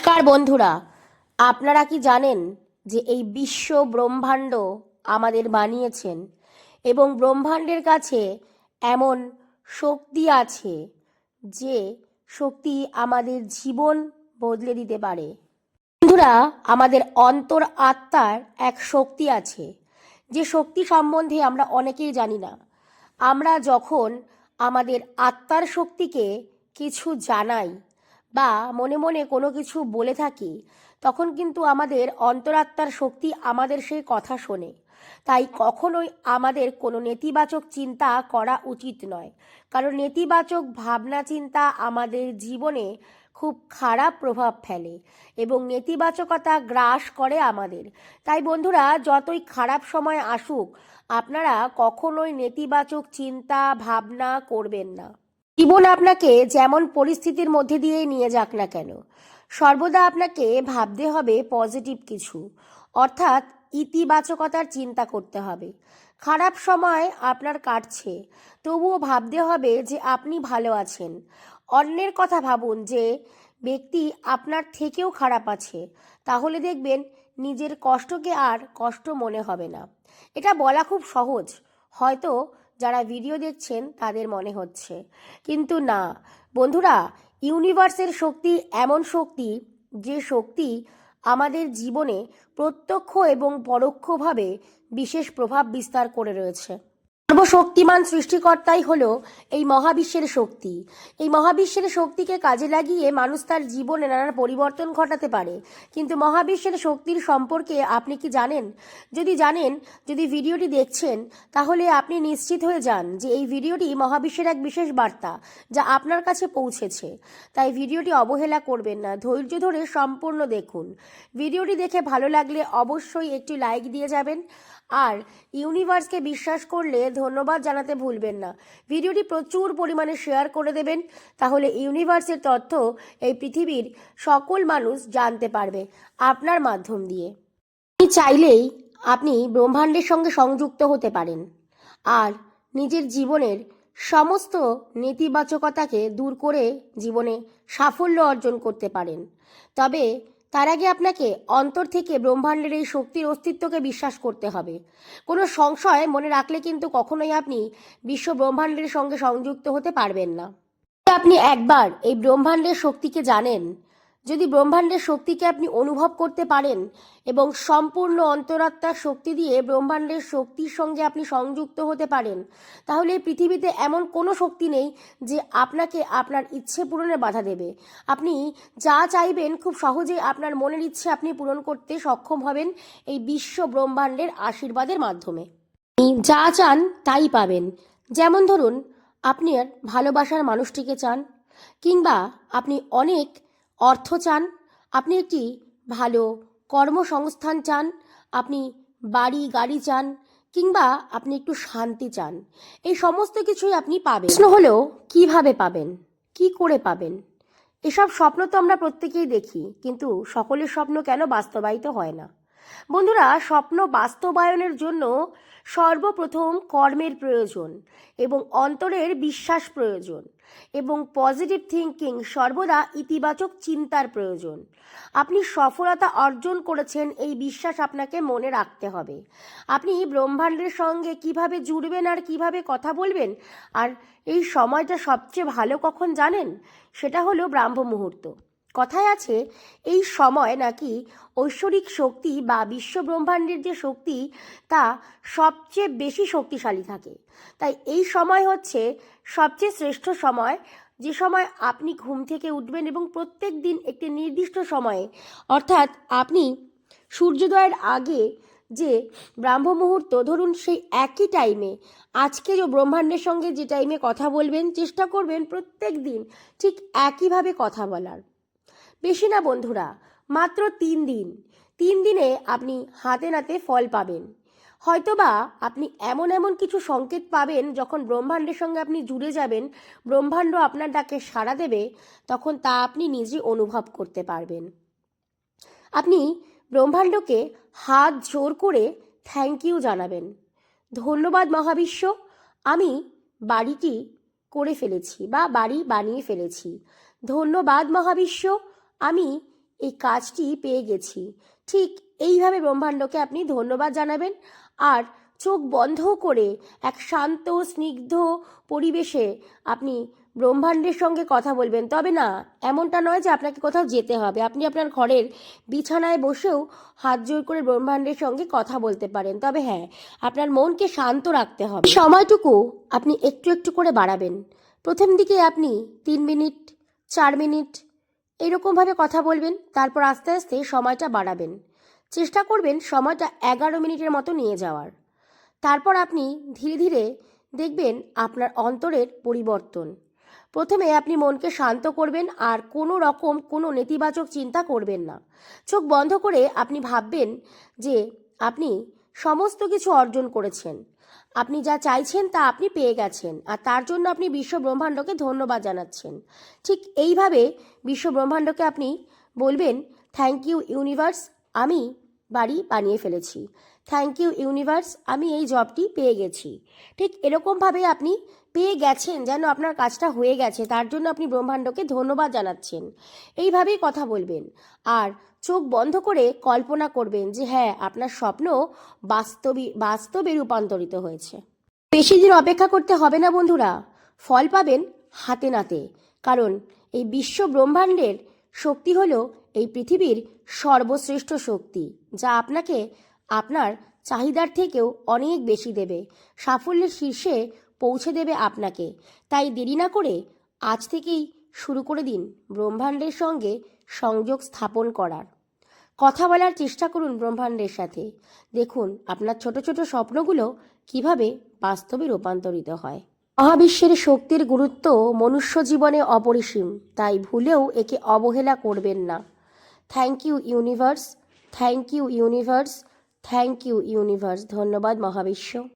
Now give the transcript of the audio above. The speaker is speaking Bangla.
নমস্কার বন্ধুরা, আপনারা কি জানেন যে এই বিশ্ব ব্রহ্মাণ্ড আমাদের বানিয়েছেন এবং ব্রহ্মাণ্ডের কাছে এমন শক্তি আছে যে শক্তি আমাদের জীবন বদলে দিতে পারে? বন্ধুরা, আমাদের অন্তর আত্মার এক শক্তি আছে। যে শক্তি সম্বন্ধে আমরা অনেকেই জানি না। আমরা যখন আমাদের আত্মার শক্তিকে কিছু জানাই বা মনে মনে কোনো কিছু বলে থাকি, তখন কিন্তু আমাদের অন্তরাত্মার শক্তি আমাদের সেই কথা শোনে। তাই কখনোই আমাদের কোনো নেতিবাচক চিন্তা করা উচিত নয়। কারণ নেতিবাচক ভাবনা চিন্তা আমাদের জীবনে খুব খারাপ প্রভাব ফেলে এবং নেতিবাচকতা গ্রাস করে আমাদের। তাই বন্ধুরা, যতই খারাপ সময় আসুক, আপনারা কখনোই নেতিবাচক চিন্তা ভাবনা করবেন না। জীবন আপনাকে যেমন পরিস্থিতির মধ্যে দিয়েই নিয়ে যাক না কেন? সর্বদা আপনাকে ভাবতে হবে পজিটিভ কিছু। অর্থাৎ ইতিবাচকতার চিন্তা করতে হবে। খারাপ সময় আপনার কাটছে, তবুও ভাবতে হবে যে আপনি ভালো আছেন। অন্যের কথা ভাবুন যে ব্যক্তি আপনার থেকেও খারাপ আছে। তাহলে দেখবেন নিজের কষ্টকে আর কষ্ট মনে হবে না। এটা বলা খুব সহজ। হয়তো যারা ভিডিও দেখছেন, তাদের মনে হচ্ছে। কিন্তু না। বন্ধুরা ইউনিভার্সের শক্তি এমন শক্তি, যে শক্তি আমাদের জীবনে প্রত্যক্ষ এবং পরোক্ষভাবে বিশেষ প্রভাব বিস্তার করে রয়েছে। সর্বশক্তিমান সৃষ্টিকর্তাই হলো এই মহাবিশ্বের শক্তি। এই মহাবিশ্বের শক্তিকে কাজে লাগিয়ে মানুষ তার জীবনে নানা পরিবর্তন ঘটাতে পারে। কিন্তু মহাবিশ্বের শক্তির সম্পর্কে আপনি কি জানেন? যদি জানেন, যদি ভিডিওটি দেখছেন, তাহলে আপনি নিশ্চিত হয়ে যান যে এই ভিডিওটি মহাবিশ্বের এক বিশেষ বার্তা যা আপনার কাছে পৌঁছেছে। তাই ভিডিওটি অবহেলা করবেন না, ধৈর্য ধরে সম্পূর্ণ দেখুন। ভিডিওটি দেখে ভালো লাগলে অবশ্যই একটি লাইক দিয়ে যাবেন। আর ইউনিভার্সকে বিশ্বাস করলে ধন্যবাদ জানাতে ভুলবেন না। ভিডিওটি প্রচুর পরিমাণে শেয়ার করে দেবেন, তাহলে ইউনিভার্সের তথ্য এই পৃথিবীর সকল মানুষ জানতে পারবে আপনার মাধ্যম দিয়ে। চাইলেই আপনি ব্রহ্মাণ্ডের সঙ্গে সংযুক্ত হতে পারেন আর নিজের জীবনের সমস্ত নেতিবাচকতাকে দূর করে জীবনে সাফল্য অর্জন করতে পারেন। তবে তার আগে আপনাকে অন্তর থেকে ব্রহ্মাণ্ডের এই শক্তির অস্তিত্বকে বিশ্বাস করতে হবে। কোনো সংশয় মনে রাখলে কিন্তু কখনোই আপনি বিশ্ব ব্রহ্মাণ্ডের সঙ্গে সংযুক্ত হতে পারবেন না। আপনি একবার এই ব্রহ্মাণ্ডের শক্তিকে জানেন যদি ব্রহ্মাণ্ডের শক্তিকে আপনি অনুভব করতে পারেন এবং সম্পূর্ণ অন্তরাত্মার শক্তি দিয়ে ব্রহ্মাণ্ডের শক্তির সঙ্গে আপনি সংযুক্ত হতে পারেন, তাহলে এই পৃথিবীতে এমন কোনো শক্তি নেই যে আপনাকে আপনার ইচ্ছে পূরণে বাধা দেবে। আপনি যা চাইবেন খুব সহজেই আপনার মনের ইচ্ছে আপনি পূরণ করতে সক্ষম হবেন এই বিশ্ব ব্রহ্মাণ্ডের আশীর্বাদের মাধ্যমে। যা চান তাই পাবেন। যেমন ধরুন, আপনি আর ভালোবাসার মানুষটিকে চান, কিংবা আপনি অনেক অর্থ চান, আপনি একটি ভালো কর্মসংস্থান চান, আপনি বাড়ি, গাড়ি চান, কিংবা আপনি একটু শান্তি চান। এই সমস্ত কিছুই আপনি পাবেন। প্রশ্ন হলেও কীভাবে পাবেন? কি করে পাবেন? এসব স্বপ্ন তো আমরা প্রত্যেকেই দেখি, কিন্তু সকলের স্বপ্ন কেন বাস্তবায়িত হয় না? বন্ধুরা, স্বপ্ন বাস্তবায়নের জন্য সর্বপ্রথম কর্মের প্রয়োজন এবং অন্তরের বিশ্বাস প্রয়োজন এবং পজিটিভ থিঙ্কিং সর্বদা ইতিবাচক চিন্তার প্রয়োজন। আপনি সফলতা অর্জন করেছেন, এই বিশ্বাস আপনাকে মনে রাখতে হবে। আপনি ব্রহ্মাণ্ডের সঙ্গে কীভাবে জুড়বেন আর কীভাবে কথা বলবেন? আর এই সময়টা সবচেয়ে ভালো কখন জানেন? সেটা হলো ব্রাহ্ম মুহূর্ত কথায় আছে, এই সময় নাকি ঐশ্বরিক শক্তি বা বিশ্ব ব্রহ্মাণ্ডের যে শক্তি, তা সবচেয়ে বেশি শক্তিশালী থাকে। তাই এই সময় হচ্ছে সবচেয়ে শ্রেষ্ঠ সময়। যে সময় আপনি ঘুম থেকে উঠবেন এবং প্রত্যেক দিন একটি নির্দিষ্ট সময়ে, অর্থাৎ আপনি সূর্যোদয়ের আগে যে ব্রাহ্ম মুহূর্ত, ধরুন সেই একই টাইমে আজকে যে ব্রহ্মাণ্ডের সঙ্গে যে টাইমে কথা বলবেন, চেষ্টা করবেন প্রত্যেক দিন ঠিক একইভাবে কথা বলার। বেশি না বন্ধুরা, মাত্র তিন দিন। তিন দিনে আপনি হাতে নাতে ফল পাবেন। হয়তোবা আপনি এমন এমন কিছু সংকেত পাবেন যখন ব্রহ্মাণ্ডের সঙ্গে আপনি জুড়ে যাবেন, ব্রহ্মাণ্ড আপনার ডাকে সাড়া দেবে, তখন তা আপনি নিজে অনুভব করতে পারবেন। আপনি ব্রহ্মাণ্ডকে হাত জোর করে থ্যাংক ইউ জানাবেন। ধন্যবাদ মহাবিশ্ব, আমি বাড়িটি করে ফেলেছি বা বাড়ি বানিয়ে ফেলেছি। ধন্যবাদ মহাবিশ্ব আমি এই কাজটি পেয়ে গেছি। ঠিক এইভাবে ব্রহ্মাণ্ডকে আপনি ধন্যবাদ জানাবেন আর চোখ বন্ধ করে এক শান্ত, স্নিগ্ধ পরিবেশে আপনি ব্রহ্মাণ্ডের সঙ্গে কথা বলবেন। তবে না, এমনটা নয় যে আপনাকে কোথাও যেতে হবে। আপনি আপনার ঘরের বিছানায় বসেও হাত জোর করে ব্রহ্মাণ্ডের সঙ্গে কথা বলতে পারেন। তবে হ্যাঁ আপনার মনকে শান্ত রাখতে হবে। সময়টুকু আপনি একটু একটু করে বাড়াবেন। প্রথম দিকে আপনি তিন মিনিট, চার মিনিট এরকমভাবে কথা বলবেন, তারপর আস্তে আস্তে সময়টা বাড়াবেন। চেষ্টা করবেন সময়টা এগারো মিনিটের মতো নিয়ে যাওয়ার। তারপর আপনি ধীরে ধীরে দেখবেন আপনার অন্তরের পরিবর্তন। প্রথমে আপনি মনকে শান্ত করবেন আর কোনো রকম কোনো নেতিবাচক চিন্তা করবেন না। চোখ বন্ধ করে আপনি ভাববেন যে আপনি সমস্ত কিছু অর্জন করেছেন। আপনি যা চাইছেন তা আপনি পেয়ে গেছেন, আর তার জন্য আপনি বিশ্ব ব্রহ্মাণ্ডকে ধন্যবাদ জানাচ্ছেন। ঠিক এইভাবে বিশ্ব ব্রহ্মাণ্ডকে আপনি বলবেন থ্যাংক ইউ ইউনিভার্স আমি বাড়ি বানিয়ে ফেলেছি। থ্যাংক ইউ ইউনিভার্স আমি এই জবটি পেয়ে গেছি। ঠিক এরকমভাবে আপনি পেয়ে গেছেন যেন আপনার কাজটা হয়ে গেছে, তার জন্য আপনি ব্রহ্মাণ্ডকে ধন্যবাদ জানাচ্ছেন। এইভাবেই কথা বলবেন। আর চোখ বন্ধ করে কল্পনা করবেন যে হ্যাঁ আপনার স্বপ্ন বাস্তবী, বাস্তবে রূপান্তরিত হয়েছে। বেশি দিন অপেক্ষা করতে হবে না বন্ধুরা। ফল পাবেন হাতে নাতে। কারণ এই বিশ্ব ব্রহ্মাণ্ডের শক্তি হলো এই পৃথিবীর সর্বশ্রেষ্ঠ শক্তি, যা আপনাকে আপনার চাহিদার থেকেও অনেক বেশি দেবে। সাফল্যের শীর্ষে পৌঁছে দেবে আপনাকে। তাই দেরি না করে আজ থেকেই শুরু করে দিন ব্রহ্মাণ্ডের সঙ্গে সংযোগ স্থাপন করার। কথা বলার চেষ্টা করুন ব্রহ্মাণ্ডের সাথে। দেখুন আপনার ছোট ছোট স্বপ্নগুলো কীভাবে বাস্তবে রূপান্তরিত হয়। মহাবিশ্বের শক্তির গুরুত্ব মনুষ্য জীবনে অপরিসীম, তাই ভুলেও একে অবহেলা করবেন না। Thank you universe, thank you universe, thank you universe. ধন্যবাদ মহাবিশ্ব।